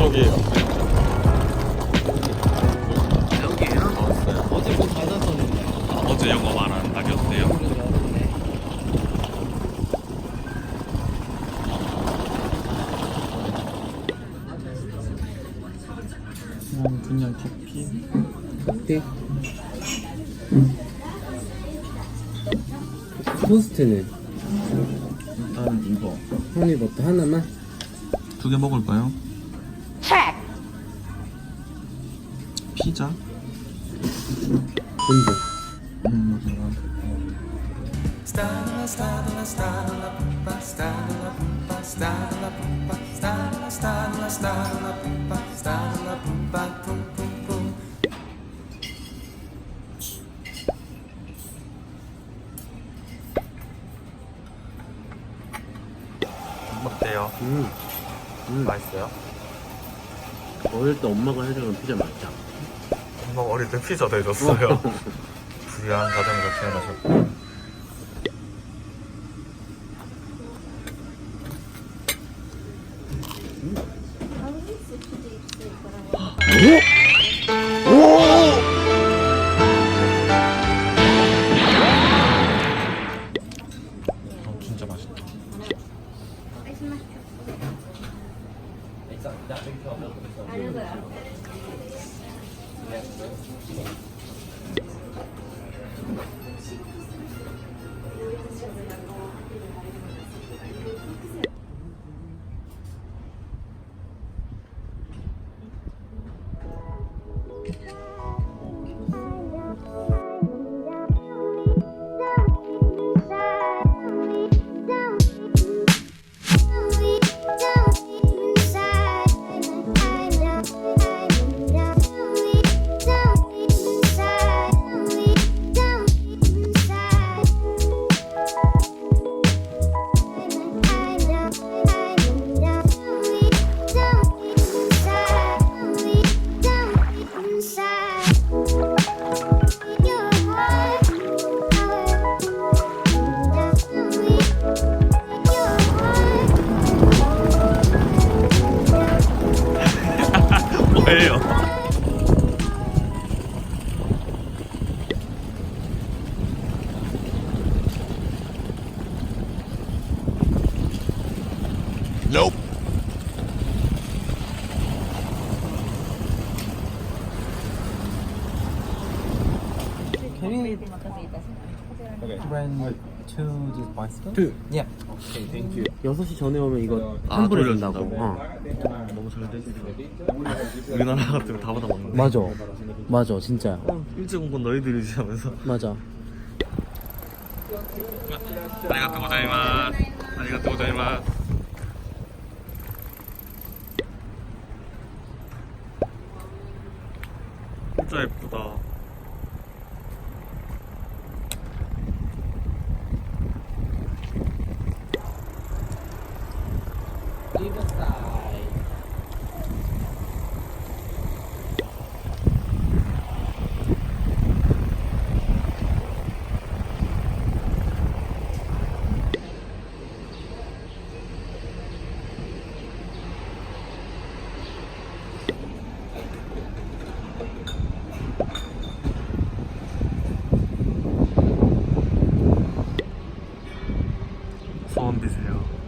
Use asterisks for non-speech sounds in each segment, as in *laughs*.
저기에요. 여기에요? 나왔어요. 어제 문 닫았었는데. 어제 영어 말하는 날이었대요. 어, 그냥 커피. 어때? 토스트는 일단 이거. 허니버터 하나만? 두 개 먹을까요? 피자? 분도 음. 어때요? 음, 음. 맛있어요? 어릴 때 엄마가 해주는 피자 맛있다 엄마가 어릴 때 피자도 해줬어요. 부유한 *laughs* 가정에서 태어나셨고. 어, bicycle? two? Yeah. Okay, thank you. 6시 전에 오면 이거 아, 환불해 돌려준다고? 준다고 어. 너무 잘 됐어. 우리나라 같으면 다 받아 먹는 거. 맞아 *laughs* 맞아 진짜 어, 일찍 온 건 너희들이지 하면서. 맞아 아리가또 고자이마스. 아리가또 고자이마스. 진짜 예쁘다. 소원 비세요.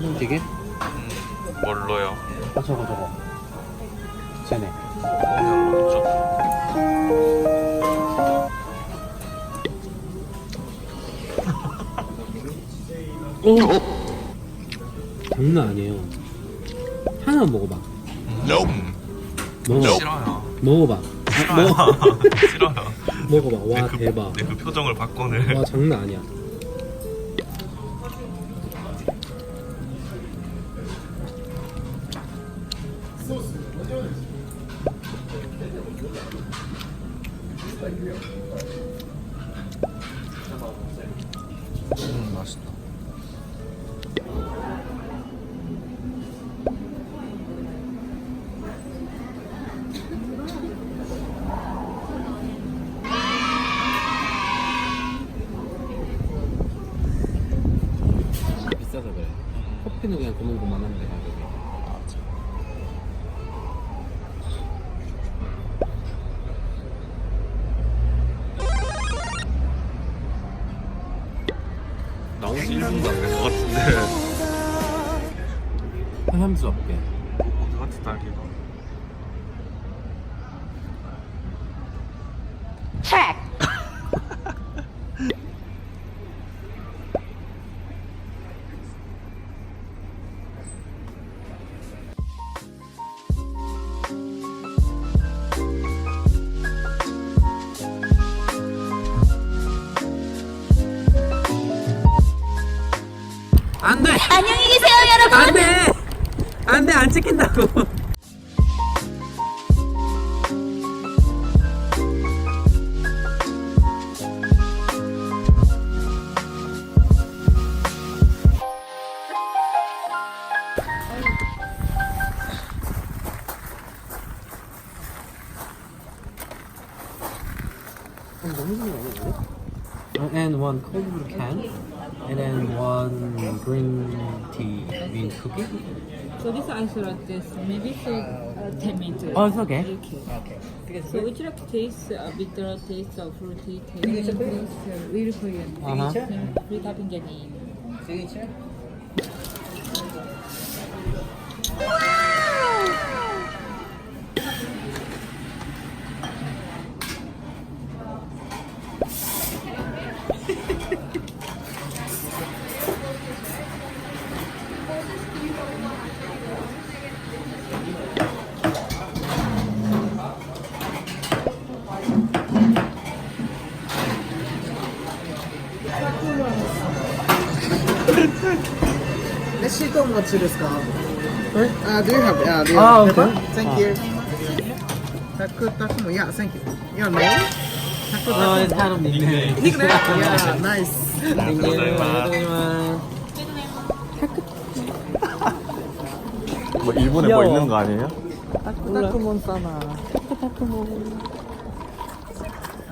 생선튀김? 응. 뭘로요? 아 저거 저거 쟤네 그냥 먼저. 장난 아니에요 하나 먹어봐 음. 먹어 싫어요. 먹어봐 아, 먹어 *laughs* 싫어요. 먹어봐 와 내 그, 대박 내 그 표정을 바꿔내. 와 장난 아니야 커피는 그냥 고만고만한데 가격이 나온 지 1분도 안 된 것 같은데. 어디 같이 딸기가. 안돼 안돼 안 찍힌다고 Uh, and one cold brew can, and then one green tea bean cookie. So this ice latte, maybe so uh, 10 minutes. Oh, it's okay. Okay. So would you like to taste a bitter taste or fruity taste? Please, uh, real Korean. Uh-huh. 우리가 굉장히 Let's see how much it is called. Uh, do you have, uh, do you Ah, have okay. paper? Thank you. Taku Takumo, yeah, thank you. Your name? Taku Oh, it's Takumo. kind of nickname. Yeah, nice. Thank you. 감사합니다. 뭐 일본에 귀여워. 뭐 있는 거 아니에요? Takumon sama.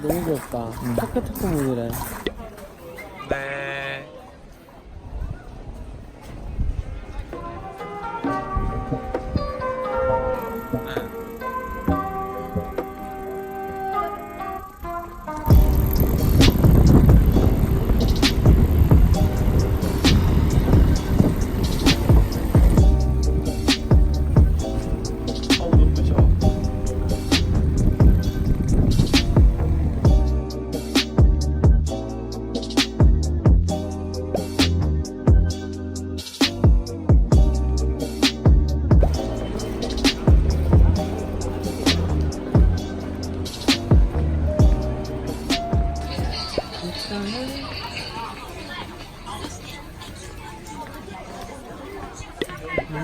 너무 귀엽다. 타크타크몬이래.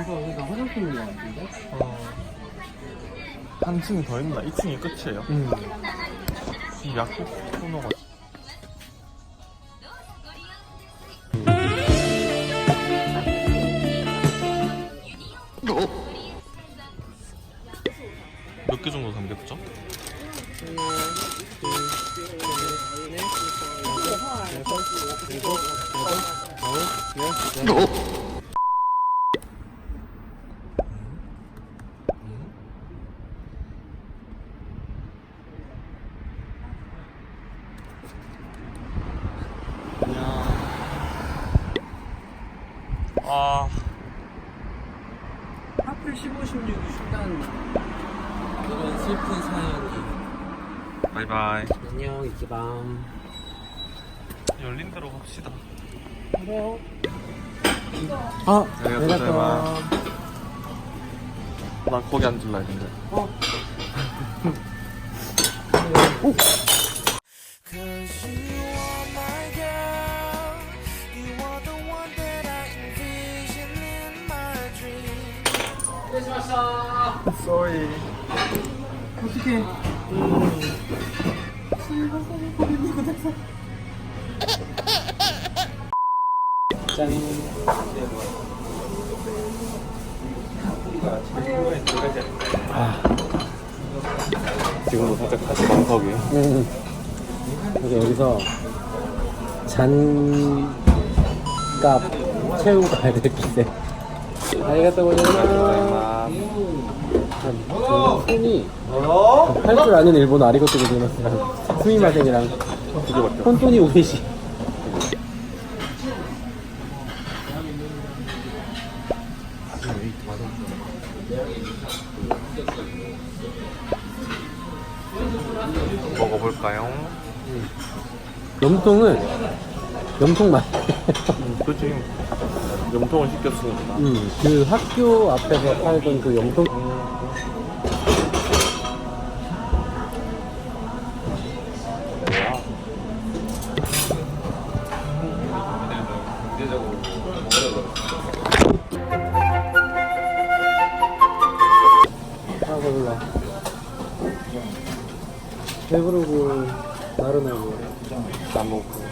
뭔가 여기가 화장품인 것 같은데? 어. 한 층이 더 있나? 2층이 끝이에요. 응. 이 약국 코너가 몇 개 정도 담겼죠? 아 하필 15, 16이 순간 이런 슬픈 사연이 바이바이. 안녕 이지밤. 열린 대로 갑시다. 그래요 아 내가 가세요. 난 거기 앉을라 했는데. You are the one 쏘리 짠 지금도 살짝 다시 방석이 음. 그래서 여기서 잔값 채우고 가야 될 기세 아리가또 고자이마스 손이 할줄 아는 일본어 아리가또 고자이마스랑 스미마생이랑 혼돈이 오게시. 먹어볼까요? 염통은 염통 맛. 그치 염통을 시켰으니까 음, 그 학교 앞에서 팔던 그아 몰라. 배부르고 나른하고? 안 먹고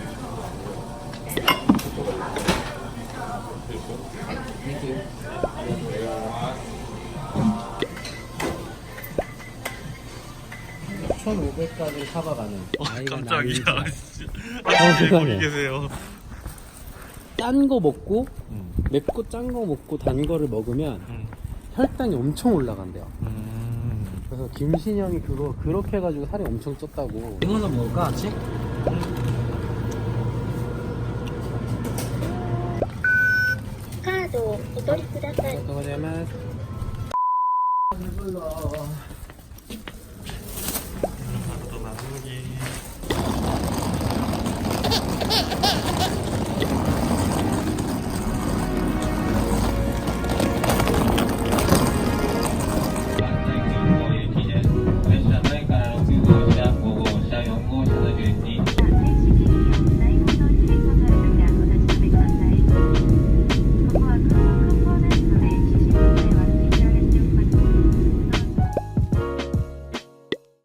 1500까지 사박하는 어, 아이가 깜짝이야 나이가 씨. 어, 아 진짜 세상에. 거기 계세요 딴거 먹고 음. 맵고 짠 거 먹고 단 거를 먹으면 음. 혈당이 엄청 올라간대요. 음. 그래서 김신영이 그거 그렇게 해가지고 살이 엄청 쪘다고. 이거나 먹을까 같이? 取りください。ありがとうございます。